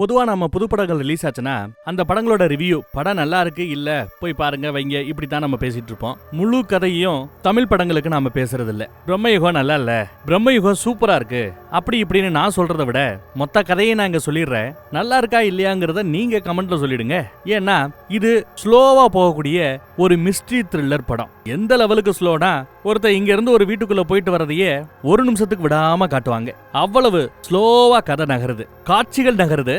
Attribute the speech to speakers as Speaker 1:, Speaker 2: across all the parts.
Speaker 1: பொதுவா நம்ம புது படங்கள் ரிலீஸ் ஆச்சுன்னா அந்த படங்களோட ரிவ்யூ படம் நல்லா இருக்கு இல்ல போய் பாருங்க வைங்க இப்படி தான் நம்ம பேசிட்டு இருப்போம். முழு கதையும் தமிழ் படங்களுக்கு நாம பேசுறது இல்ல பிரம்மயுகம் நல்லா இல்ல. பிரம்மயுகம் சூப்பரா இருக்கு. அப்படி இப்படின்னு நான் சொல்றதை விட மொத்த கதையை நான் இங்க சொல்லிடுறேன். நல்லா இருக்கா இல்லையாங்கிறத நீங்க கமெண்ட்ல சொல்லிடுங்க. ஏன்னா இது ஸ்லோவா போகக்கூடிய ஒரு மிஸ்ட்ரி த்ரில்லர் படம். எந்த லெவலுக்கு ஸ்லோனா ஒருத்தன் இங்க இருந்து ஒரு வீட்டுக்குள்ள போயிட்டு வரதையே ஒரு நிமிஷத்துக்கு விடாம காட்டுவாங்க. அவ்வளவு ஸ்லோவா கதை நகருது. காட்சிகள் நகருது.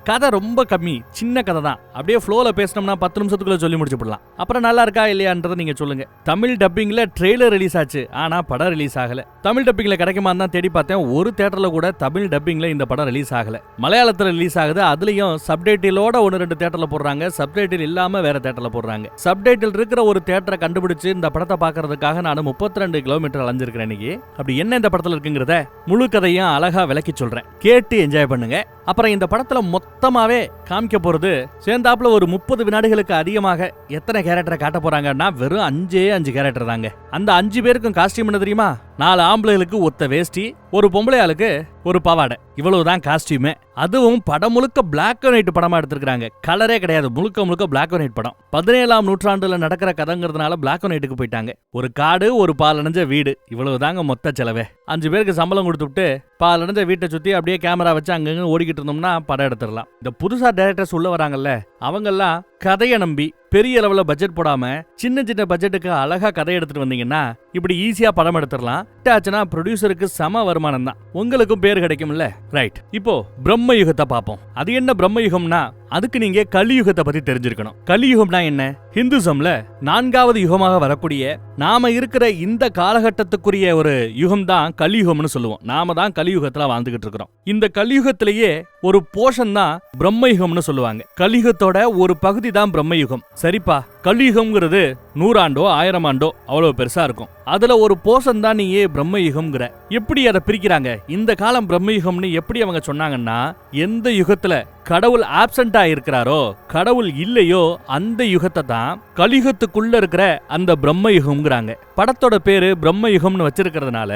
Speaker 1: கதை ரொம்ப கம்மி சின்ன கதை தான் அப்படியே ஃப்ளோவில் பேசினோம்னா பத்து நிமிஷத்துக்குள்ளே சொல்லி முடிச்சுப்படலாம். அப்புறம் நல்லா இருக்கா இல்லையான்றதை நீங்கள் சொல்லுங்கள் தமிழ் டப்பிங்கில் ட்ரெய்லர் ரிலீஸ் ஆச்சு ஆனால் படம் ரிலீஸ் ஆகலை. தமிழ் டப்பிங்கில் கிடைக்குமா தான் தேடி பார்த்தேன். ஒரு தேட்டரில் கூட தமிழ் டப்பிங்கில் இந்த படம் ரிலீஸ் ஆகலை. மலையாளத்தில் ரிலீஸ் ஆகுது அதுலேயும் சப்டைட்டிலோட ஒன்று ரெண்டு தேட்டரில் போடுறாங்க. சப்டைட்டில் இல்லாமல் வேறு தேட்டரில் போடுறாங்க. சப்டைட்டில் இருக்கிற ஒரு தேட்டரை கண்டுபிடிச்சு இந்த படத்தை பார்க்கறதுக்காக நான் முப்பத்தி ரெண்டு கிலோமீட்டர் அலைஞ்சிருக்கிறேன் இன்னைக்கு. அப்படி என்ன இந்த படத்தில் இருக்குங்கிறத முழு கதையும் அழகாக விளக்கி சொல்கிறேன் கேட்டு என்ஜாய் பண்ணுங்க. அப்புறம் இந்த படத்தில் மொத்த மொத்தமாகவே காமிக்க போகிறது சேர்ந்தாப்புல ஒரு முப்பது வினாடிகளுக்கு அதிகமாக எத்தனை கேரக்டரை காட்ட போறாங்கன்னா வெறும் அஞ்சே அஞ்சு கேரக்டர் தாங்க. அந்த அஞ்சு பேருக்கும் காஸ்டியூம் என்ன தெரியுமா? நாலு ஆம்பளைகளுக்கு ஒத்த வேஷ்டி ஒரு பொம்பளை ஆளுக்கு ஒரு பாவாடை. இவ்வளவுதான் காஸ்டியூமே அதுவும் படம் முழுக்க பிளாக் அண்ட் ஒயிட் படமா எடுத்திருக்காங்க கலரே கிடையாது. முழுக்க முழுக்க பிளாக் அண்ட் ஒயிட் படம். பதினேழாம் நூற்றாண்டுல நடக்கிற கதைங்கிறதுனால பிளாக் அண்ட் ஒயிட்டுக்கு போயிட்டாங்க. ஒரு காடு ஒரு பாலடைஞ்ச வீடு. இவ்வளவுதாங்க மொத்த செலவே. அஞ்சு பேருக்கு சம்பளம் கொடுத்துட்டு பாலடைஞ்ச வீட்டை சுத்தி அப்படியே கேமரா வச்சு அங்கங்க ஓடிக்கிட்டு இருந்தோம்னா படம் எடுத்துடலாம். இந்த புதுசா டைரக்டர்ஸ் உள்ள வராங்கல்ல அவங்கெல்லாம் கதையை நம்பி பெரிய அளவுல பட்ஜெட் போடாம சின்ன சின்ன பட்ஜெட்டுக்கு அழகா கதை எடுத்துட்டு வந்தீங்கன்னா இப்படி ஈஸியா படம் எடுத்துடலாம். ஆச்சுன்னா ப்ரொடியூசருக்கு சம வருமானம் தான். உங்களுக்கும் பேர் கிடைக்கும்ல? ரைட் இப்போ பிரம்மயுகத்தை பார்ப்போம். அது என்ன பிரம்ம யுகம்னா அதுக்கு நீங்க கலியுகத்தை பத்தி தெரிஞ்சிருக்கணும். கலியுகம்னா என்ன? ஹிந்துசம்ல நான்காவது யுகமாக வரக்கூடிய நாம இருக்கிற இந்த காலகட்டத்துக்குரிய ஒரு யுகம் தான் கலியுகம்னு சொல்லுவோம். நாம தான் கலியுகத்துல வாழ்ந்துகிட்டு இருக்கிறோம். இந்த கலியுகத்திலேயே ஒரு போஷன் தான் பிரம்மயுகம்னு சொல்லுவாங்க. கலியுகத்தோட ஒரு பகுதி தான் பிரம்மயுகம். சரிப்பா? கலியுகம்ங்கிறது நூறாண்டோ ஆயிரம் ஆண்டோ அவ்வளவு பெருசா இருக்கும். அதுல ஒரு போர்ஷன் தான் நீயே பிரம்மயுகம்ங்கிற. எப்படி அதை பிரிக்கிறாங்க? இந்த காலம் பிரம்மயுகம்னு எப்படி அவங்க சொன்னாங்கன்னா எந்த யுகத்துல கடவுள் ஆப்சண்டா இருக்கிறாரோ கடவுள் இல்லையோ அந்த யுகத்தை தான் கலியுகத்துக்குள்ள இருக்கிற அந்த பிரம்மயுகம்ங்கிறாங்க. படத்தோட பேரு பிரம்மயுகம்னு வச்சிருக்கிறதுனால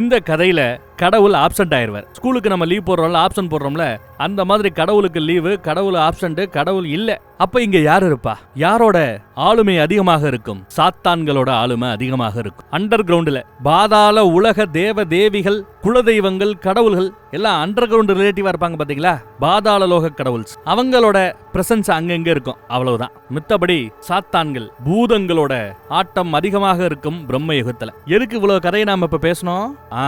Speaker 1: இந்த கதையில கடவுள் ஆப்சண்ட் ஆயிருவார். ஸ்கூலுக்கு நம்ம லீவ் போடுறோம்ல ஆப்ஷன் போடுறோம்ல அந்த மாதிரி கடவுளுக்கு லீவு கடவுள் ஆப்சண்ட் கடவுள் இல்ல. அப்ப இங்க யார் இருப்பா? யாரோட ஆளுமை அதிகமாக இருக்கும்? சாத்தான்களோட ஆளுமை அதிகமாக இருக்கும். அண்டர் கிரவுண்ட்ல பாதாள உலக தேவ தேவிகள் குலதெய்வங்கள் கடவுள்கள் எல்லாம் அண்டர் கிரவுண்ட் ரிலேட்டிவா இருப்பாங்க பாத்தீங்களா? பாதாள லோக கடவுள்ஸ். அவங்களோட பிரசன்ஸ் அங்கங்க இருக்கும். அவ்வளவுதான். மித்தபடி சாத்தான்கள் பூதங்களோட ஆட்டம் அதிகமாக இருக்கும் பிரம்ம யுகத்துல எதுக்கு இவ்வளவு கதையை நாம இப்ப பேசணும்? ஆ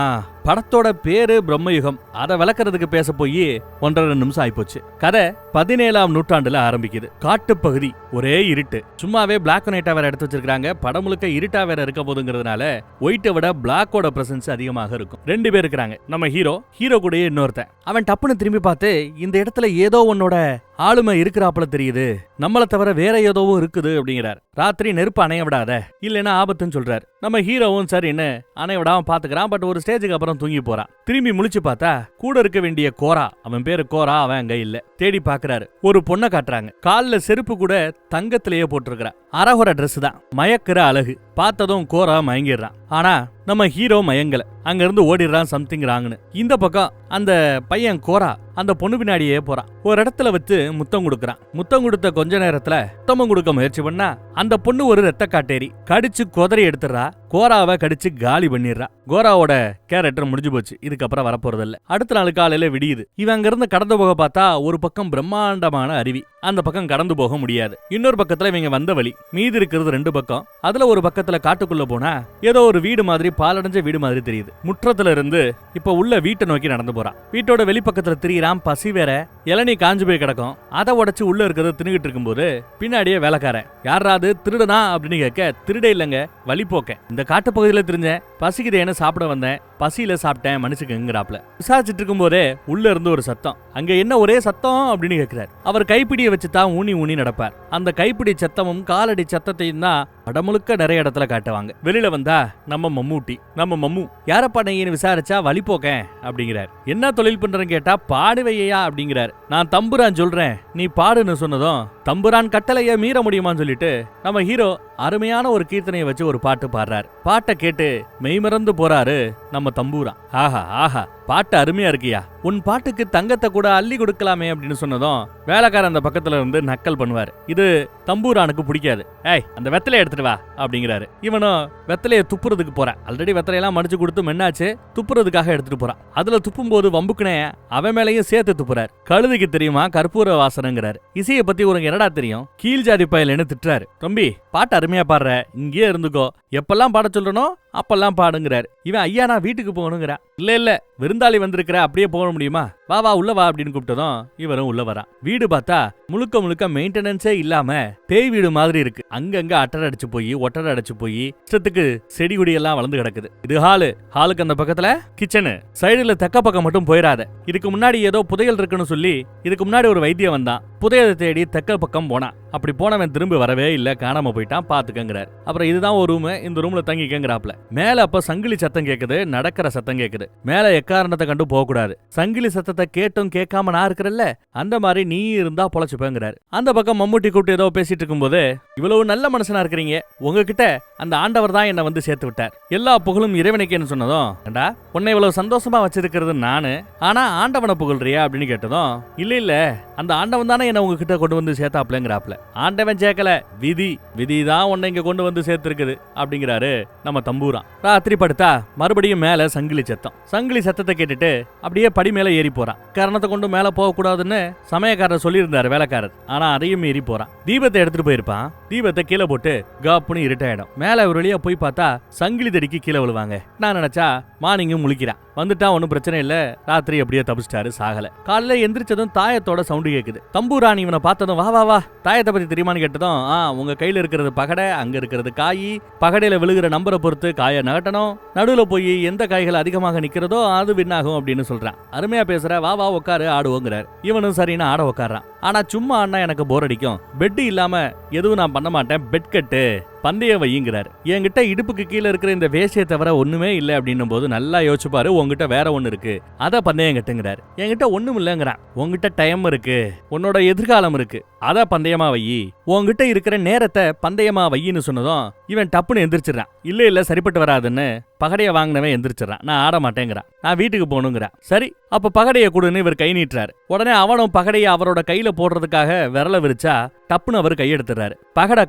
Speaker 1: படத்தோட பேரு பிரம்மயுகம். அதை விளக்குறதுக்கு பேச போய் ஒன்றரை நிமிஷம் ஆயிப்போச்சு. கதை பதினேழாம் நூற்றாண்டுல ஆரம்பிக்குது. காட்டுப்பகுதி ஒரே இருட்டு. சும்மாவே பிளாக் அண்ட் ஒயிட்டா வேற எடுத்து வச்சிருக்காங்க படம் முழுக்க இருட்டா வேற இருக்க போதுங்கிறதுனால ஒயிட்டை விட பிளாக்கோட பிரசன்ஸ் அதிகமாக இருக்கும். ரெண்டு பேர் இருக்கிறாங்க. நம்ம ஹீரோ ஹீரோ இன்னொருத்தன். அவன் டப்புன்னு திரும்பி பார்த்து இந்த இடத்துல ஏதோ உன்னோட ஆளுமை இருக்கிறாப்புல தெரியுது. நம்மள தவிர வேற ஏதோவும் இருக்குது அப்படிங்கிறார். ராத்திரி நெருப்பு அணைய விடாத. இல்லைன்னா ஆபத்துன்னு சொல்றாரு. நம்ம ஹீரோவும் சரின்னு அணைய விடாம பாத்துக்கிறான் பட் ஒரு ஸ்டேஜுக்கு அப்புறம் தூங்கி போறான். திரும்பி முழிச்சு பார்த்தா கூட இருக்க வேண்டிய கோரா அவன் பேரு கோரா அவன் அங்க இல்ல. தேடி பாக்குறாரு. ஒரு பொண்ணை காட்டுறாங்க. கால்ல செருப்பு கூட தங்கத்திலேயே போட்டிருக்கிறா. அரகுற ட்ரெஸ் தான். மயக்கிற அழகு. பார்த்ததும் கோரா மயங்கிடுறான். ஆனா நம்ம ஹீரோ மயங்கல. அங்க இருந்து ஓடிடுறான் சம்திங் ராங்னு இந்த பக்கம் அந்த பையன் கோரா அந்த பொண்ணு பின்னாடியே போறான் ஒரு இடத்துல வச்சு முத்தம் கொடுக்கறான். முத்தம் கொடுத்த கொஞ்ச நேரத்துல முத்தம் கொடுக்க முயற்சி பண்ணா அந்த பொண்ணு ஒரு ரத்த காட்டேரி கடிச்சு குதறி எடுத்துறா கோராவை கடிச்சு காலி பண்ணிடுறா. கோராவோட கேரக்டர் முடிஞ்சு போச்சு. இதுக்கப்புறம் வரப்போறது இல்ல அடுத்த நாள் காலையில விடியுது. இவன் இருந்து கடந்து போக பார்த்தா ஒரு பக்கம் பிரம்மாண்டமான அருவி. அந்த பக்கம் கடந்து போக முடியாது. இன்னொரு பக்கத்துல இவங்க வந்த வழி. மீதி இருக்கிறது ரெண்டு பக்கம். அதுல ஒரு பக்கத்துல காட்டுக்குள்ள போனா ஏதோ ஒரு வீடு மாதிரி பாலடைஞ்ச வீடு மாதிரி தெரியுது. முற்றத்துல இருந்து இப்ப உள்ள வீட்டை நோக்கி நடந்து போறான் வீட்டோட வெளிப்பக்கத்துல திரியிறான். பசி வேற. இளநீ காஞ்சு போய் கிடக்கும். அதை உடச்சு உள்ள இருக்கிறத தின்னுகிட்டு இருக்கும்போது பின்னாடியே வேலைக்காரன் யாராவது திருடனா? அப்படின்னு கேட்க திருடே இல்லைங்க வழி போக்க. இந்த காட்டுப்பகுதியில தெரிஞ்சேன் பசிக்குதேன்னு சாப்பிட வந்தேன்? பசியில சாப்பிட்டேன் மனுஷுக்குங்கிறாப்ல விசாரிச்சுட்டு இருக்கும்போதே உள்ள இருந்து ஒரு சத்தம். அங்க என்ன ஒரே சத்தம்? அப்படின்னு கேட்கிறார். அவர் கைப்பிடியை வச்சு தான் ஊனி ஊனி நடப்பார். அந்த கைப்பிடி சத்தமும் காலடி சத்தத்தையும் தான் படம் முழுக்க நிறைய இடத்துல காட்டுவாங்க. வெளியில வந்தா நம்ம மம்மூட்டி நம்ம மம்மு யாரப்பா நீங்கன்னு விசாரிச்சா வழி போக்கேன் அப்படிங்கிறார். என்ன தொழில் பண்றேன்னு கேட்டா பாடுவையா அப்படிங்கிறார். நான் தம்புரான் சொல்றேன் நீ பாடுன்னு சொன்னதும் தம்புரான் கட்டளைய மீற முடியுமான்னு சொல்லிட்டு நம்ம ஹீரோ அருமையான ஒரு கீர்த்தனையை வச்சு ஒரு பாட்டு பாடுறார். பாட்டை கேட்டு மெய்மறந்து போறாரு நம்ம தம்பூரான். ஆஹா ஆஹா பாட்டு அருமையா இருக்கியா? உன் பாட்டுக்கு தங்கத்தை கூட அள்ளி கொடுக்கலாமே அப்படின்னு சொன்னதும் வேலைக்காரன் அந்த பக்கத்துல இருந்து நக்கல் பண்ணுவார். இது தம்பூரானுக்கு பிடிக்காது. ஏய் அந்த வெத்தலை எடுத்துட்டு வா அப்படிங்கிறாரு. இவனும் வெத்தலையை துப்புறதுக்கு போறான் ஆல்ரெடி வெத்தலையெல்லாம் மடிச்சு கொடுத்து மென்னாச்சு துப்புறதுக்காக எடுத்துட்டு போறான் அதுல துப்பும் போது வம்புக்குனே அவன் மேலையும் சேர்த்து துப்புறாரு. கழுதுக்கு தெரியுமா? கற்பூர வாசனங்கிறாரு. இசையை பத்தி உனக்கு என்னடா தெரியும்? கீழ் ஜாதி பயலன்னு திட்டுறாரு. தம்பி பாட்டு அருமையா பாடுற. இங்கேயே இருந்துக்கோ. எப்பெல்லாம் பாட சொல்றனோ அப்பெல்லாம் பாடுங்கிறார். இவன் ஐயா நான் வீட்டுக்கு போகணுங்கிறா. இல்ல இல்ல விருந்தாளி வந்திருக்கிற அப்படியே போக முடியுமா? வா வா உள்ள வா அப்படின்னு கூப்பிட்டதும் இவரும் உள்ள வரான். வீடு பார்த்தா முழுக்க முழுக்க மெயின்டெனன்ஸே இல்லாம பேய் வீடு மாதிரி இருக்கு. அங்கங்க அட்டர் அடிச்சு போய் ஒட்டர் அடிச்சு போய் இஷ்டத்துக்கு செடி கொடி எல்லாம் வளர்ந்து கிடக்குது. இது ஹாலு ஹாலுக்கு அந்த பக்கத்துல கிச்சனு சைடுல தக்க பக்கம் மட்டும் போயிடாத இதுக்கு முன்னாடி ஏதோ புதையல் இருக்குன்னு சொல்லி இதுக்கு முன்னாடி ஒரு வைத்தியம் வந்தான் புதையலை தேடி தக்க பக்கம் போனான். அப்படி போனவன் திரும்பி வரவே இல்ல காணாம போயிட்டான் பாத்துக்கங்கிறார். அப்புறம் இதுதான் ஒரு ரூம் இந்த ரூம்ல தங்கிக்கங்கிறாப்ல மேல அப்ப சங்கிலி சத்தம் கேக்குது நடக்கிற சத்தம் கேக்குது. மேல எக்காரணத்தை கண்டு போக கூடாது சங்கிலி சத்தத்தை கேட்டும் கேட்காம நான் இருக்கிறல்ல அந்த மாதிரி நீ இருந்தா பொழைச்சுப்பேங்கிறாரு. அந்த பக்கம் மம்முட்டி கூப்பிட்டு ஏதோ பேசிட்டு இருக்கும்போது இவ்வளவு நல்ல மனுஷனா இருக்கிறீங்க. உங்ககிட்ட அந்த ஆண்டவர் தான் என்ன வந்து சேர்த்து விட்டார். எல்லா புகழும் இறைவனுக்கேன்னு சொன்னதும் ஏண்டா உன்னை இவ்வளவு சந்தோஷமா வச்சிருக்கிறது நானு. ஆனா ஆண்டவனை புகழ்றியா? அப்படின்னு கேட்டதும் இல்ல இல்ல. அந்த ஆண்டவன் தானே என்ன உங்ககிட்ட கொண்டு வந்து சேர்த்தாப்லங்கிறாப்ல ஆண்டவன் சேர்க்கல. விதி விதி தான் உன்னை இங்க கொண்டு வந்து சேர்த்திருக்குது அப்படிங்கிறாரு நம்ம தம்பூரான். ராத்திரி படுத்தா மறுபடியும் மேல சங்கிலி சத்தம். சங்கிலி சத்தத்தை கேட்டுட்டு அப்படியே படி மேல ஏறி போறான். காரணத்தை கொண்டு மேல போக கூடாதுன்னு சமயக்காரர் சொல்லியிருந்தாரு வேலைக்காரர். ஆனா அதையும் மீறி போறான். தீபத்தை எடுத்துட்டு போயிருப்பான். தீபத்தை கீழே போட்டு காப்புன்னு இருட்டாயிடும். மேல ஒரு வழியா போய் பார்த்தா சங்கிலி தடிக்கு கீழே விழுவாங்க. நான் நினைச்சா மார்னிங்கும் முழிக்கிறான். வந்துட்டா ஒன்றும் பிரச்சனை இல்லை. ராத்திரி அப்படியே தப்பிச்சிட்டாரு சாகல. காலையில் எந்திரிச்சதும் தாயத்தோட சவுண்டு கேட்குது தம்பூராணி இவனை பார்த்ததும் வா வா வா தாயத்தை பற்றி தெரியுமான்னு கேட்டதும் ஆ உங்க கையில் இருக்கிறது பகடை அங்கே இருக்கிறது காய். பகடையில் விழுகிற நம்பரை பொறுத்து காயை நகட்டணும். நடுவில் போய் எந்த காய்கள் அதிகமாக நிற்கிறதோ அது வின்னாகும் அப்படின்னு சொல்கிறான் அருமையாக பேசுகிற வா வா உட்காரு ஆடுவோங்கிறார். இவனும் சரின்னு ஆட உட்கார்றான். ஆனால் சும்மா அண்ணா எனக்கு போர் அடிக்கும். பெட் இல்லாமல் எதுவும் நான் பண்ண மாட்டேன். பெட் கட்டு. பந்தயம் வையுங்கிறார். என்கிட்ட இடுப்புக்கு கீழே இருக்கிற இந்த வேஷியை தவிர ஒன்றுமே இல்லை அப்படின்னும் போது நல்லா யோசிச்சுப்பாரு. உங்ககிட்ட வேற ஒன்று இருக்கு. அதை பந்தயம் கட்டுங்கிறார். என்கிட்ட ஒன்றும் இல்லைங்கிறான். உங்ககிட்ட டைம் இருக்கு. உன்னோட எதிர்காலம் இருக்கு. அதை பந்தயமா வையி. உன்கிட்ட இருக்கிற நேரத்தை பந்தயமா வையின்னு சொன்னதும் இவன் டப்புன்னு எந்திரிச்சிடறான். இல்ல இல்ல சரிப்பட்டு வராதுன்னு பகடைய வாங்கினவன் எந்திரிச்சிடறான். நான் ஆட மாட்டேங்கிறான். நான் வீட்டுக்கு போகணுங்கிறான் சரி அப்ப பகடைய கொடுன்னு இவர் கை நீட்டுறாரு. உடனே அவனும் பகடைய அவரோட கையில போடுறதுக்காக விரல விரிச்சா டப்புன்னு அவர் கையெடுத்துறாரு.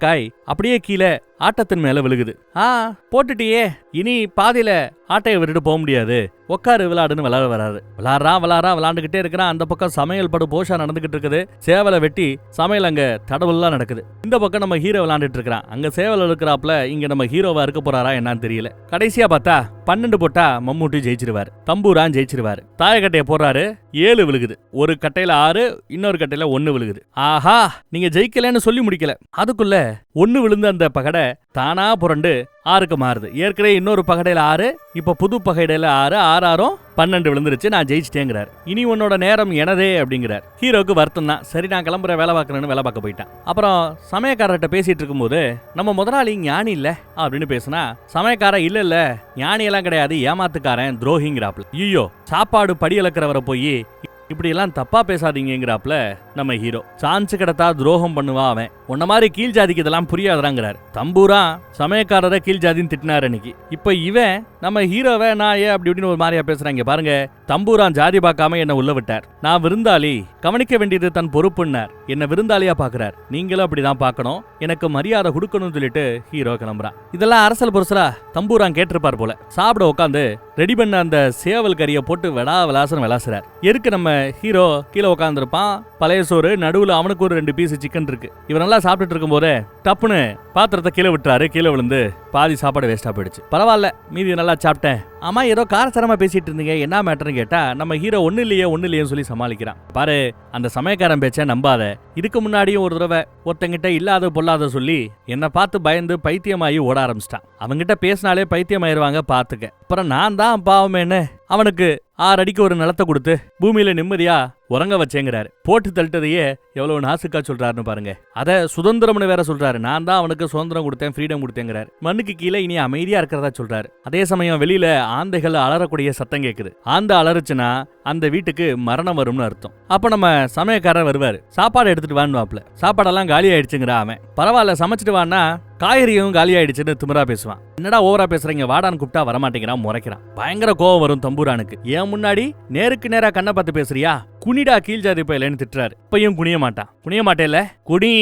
Speaker 1: காய் அப்படியே கீழே ஆட்டத்தின் மேல விழுகுது. ஆ போட்டுட்டியே. இனி பாதியில ஆட்டையை விட்டுட்டு போக முடியாது. உட்காரு விளையாடுன்னு விளையாட வராது விளாட்றான் விளாட்றான் விளாண்டுகிட்டே இருக்கிறான். அந்த பக்கம் சமையல் படு போஷா நடந்துகிட்டு இருக்குது. சேவலை வெட்டி சமையல் அங்க தடவுலாம் நடக்குது. இந்த பக்கம் நம்ம ஹீரோ விளாண்டுட்டு இருக்கிறான். அங்க சேவல் இருக்கிறாப்ல இங்க நம்ம ஹீரோவா இருக்க போறாரா என்னன்னு தெரியல. கடைசியா பார்த்தா பன்னெண்டு போட்டா மம்மூட்டி ஜெயிச்சிருவார். தம்பூரான் ஜெயிச்சிருவாரு. தாயக்கட்டையை போடுறாரு ஏழு விழுகுது. ஒரு கட்டையில ஆறு இன்னொரு கட்டையில ஒன்னு விழுகுது. ஆஹா நீங்க ஜெயிக்கலன்னு சொல்லி முடிக்கல. அதுக்குள்ள ஒன்னு விழுந்த அந்த பகடை தானா புரண்டு ஆறுக்கு மாறுது. ஏற்கனவே இன்னொரு பகடையில் ஆறு இப்போ புது பகடையில் ஆறு ஆறு ஆறும் பன்னெண்டு விழுந்துருச்சு நான் ஜெயிச்சிட்டேங்கிறார். இனி உன்னோட நேரம் எனதே அப்படிங்கிறார். ஹீரோக்கு வருத்தம் தான். சரி நான் கிளம்புற வேலை பார்க்குறேன்னு வேலை பார்க்க போயிட்டேன். அப்புறம் சமயக்காரர்கிட்ட பேசிட்டு இருக்கும்போது நம்ம முதலாளி ஞானி இல்லை அப்படின்னு பேசுனா சமயக்காரன் இல்ல இல்ல ஞானியெல்லாம் கிடையாது ஏமாத்துக்காரன் துரோகிங்கிறாப்ல ஐயோ சாப்பாடு படி இழக்கிறவரை போய் இப்படியெல்லாம் தப்பா பேசாதீங்கிறாப்ல நம்ம ஹீரோ. சான்ஸ் கிடைத்தா துரோகம் பண்ணுவா அவன். உன்ன மாதிரி கீழ் ஜாதிக்கு இதெல்லாம் புரியாதுறாங்கிறார். தம்பூரா சமயக்காரரை கீழ் ஜாதின்னு திட்டினார் அன்னைக்கு. இப்ப இவன் நம்ம ஹீரோவை நான் ஏன் அப்படி இப்படின்னு ஒரு மாதிரியா பேசுறாங்க பாருங்க. தம்பூரான் ஜாதி பார்க்காம என்ன உள்ள விட்டார். நான் விருந்தாளி கவனிக்க வேண்டியது தன் பொறுப்புன்னார். என்ன விருந்தாளியா பாக்குறார். நீங்களும் அப்படிதான் பார்க்கணும். எனக்கு மரியாதை கொடுக்கணும்னு சொல்லிட்டு ஹீரோ கிளம்புறான். இதெல்லாம் அரசல் புரசலா தம்பூரான் கேட்டிருப்பார் போல. சாப்பிட உட்காந்து ரெடி பண்ண அந்த சேவல் கறியை போட்டு வெடா விளாசனம் விளாசுறார் எதுக்கு நம்ம ஹீரோ கீழே உட்காந்துருப்பான் பழைய சோறு நடுவில் அவனுக்கு ஒரு ரெண்டு பீஸ் சிக்கன் இருக்கு. இவன் நல்லா சாப்பிட்டுட்டு இருக்கும்போதே டப்புன்னு பாத்திரத்தை கீழே விட்டுறாரு கீழே விழுந்து. பாதி சாப்பாடு வேஸ்ட்டாக போயிடுச்சு. பரவாயில்ல மீதி நல்லா சாப்பிட்டேன். ஆமாம் ஏதோ காரசாரமாக பேசிகிட்டு இருந்தீங்க. என்ன மேட்டர்னு கேட்டால் நம்ம ஹீரோ ஒன்றும் இல்லையே ஒன்றும் இல்லையேன்னு சொல்லி சமாளிக்கிறான். பாரு அந்த சமயக்காரன் பேச்சை நம்பாத. இதுக்கு முன்னாடியும் ஒரு தடவை ஒருத்தங்கிட்ட இல்லாத பொல்லாத சொல்லி என்னை பார்த்து பயந்து பைத்தியமாகி ஓட ஆரம்பிச்சிட்டான். அவங்ககிட்ட பேசினாலே பைத்தியமாயிருவாங்க பார்த்துக்க. அப்புறம் நான் தான் பாவமேன்னு அவனுக்கு ஆறு அடிக்கு ஒரு நிலத்தை கொடுத்து பூமியில நிம்மதியா உறங்க வச்சேங்கிறாரு. போட்டு தள்ளிட்டதையே எவ்வளவு நாசுக்கா சொல்றாருன்னு பாருங்க. அதை சுதந்திரம்னு வேற சொல்றாரு. நான் தான் அவனுக்கு சுதந்திரம் கொடுத்தேன் ஃப்ரீடம் கொடுத்தேங்கிறாரு. மண்ணுக்கு கீழே இனி அமைதியா இருக்கிறதா சொல்றாரு. அதே சமயம் வெளியில ஆந்தைகள் அலறக்கூடிய சத்தம் கேக்குது. ஆந்தை அலறுச்சுன்னா அந்த வீட்டுக்கு மரணம் வரும்னு அர்த்தம். அப்ப நம்ம சமயக்காரர் வருவாரு. சாப்பாடு எடுத்துட்டு வான்னுவாப்ல சாப்பாடெல்லாம் காலி ஆயிடுச்சுங்கிறா அவன். பரவாயில்ல சமைச்சிட்டு வான்னா காய்கறியும் காலி ஆயிடுச்சுன்னு திமிரா பேசுவான். என்னடா ஓவரா பேசுறீங்க? வாடான்னு கூப்பிட்டா வரமாட்டேங்கிறான் முறைக்கிறான். பயங்கர கோவம் வரும் தம்பூரானுக்கு. ஏன் முன்னாடி நேருக்கு நேரா கண்ணை பார்த்து பேசுறியா? குனிடா கீழ் ஜாதி பையலன்னு திட்டுறாரு. இப்பையும் குனிய மாட்டான். குனிய மாட்டேல்ல? குனி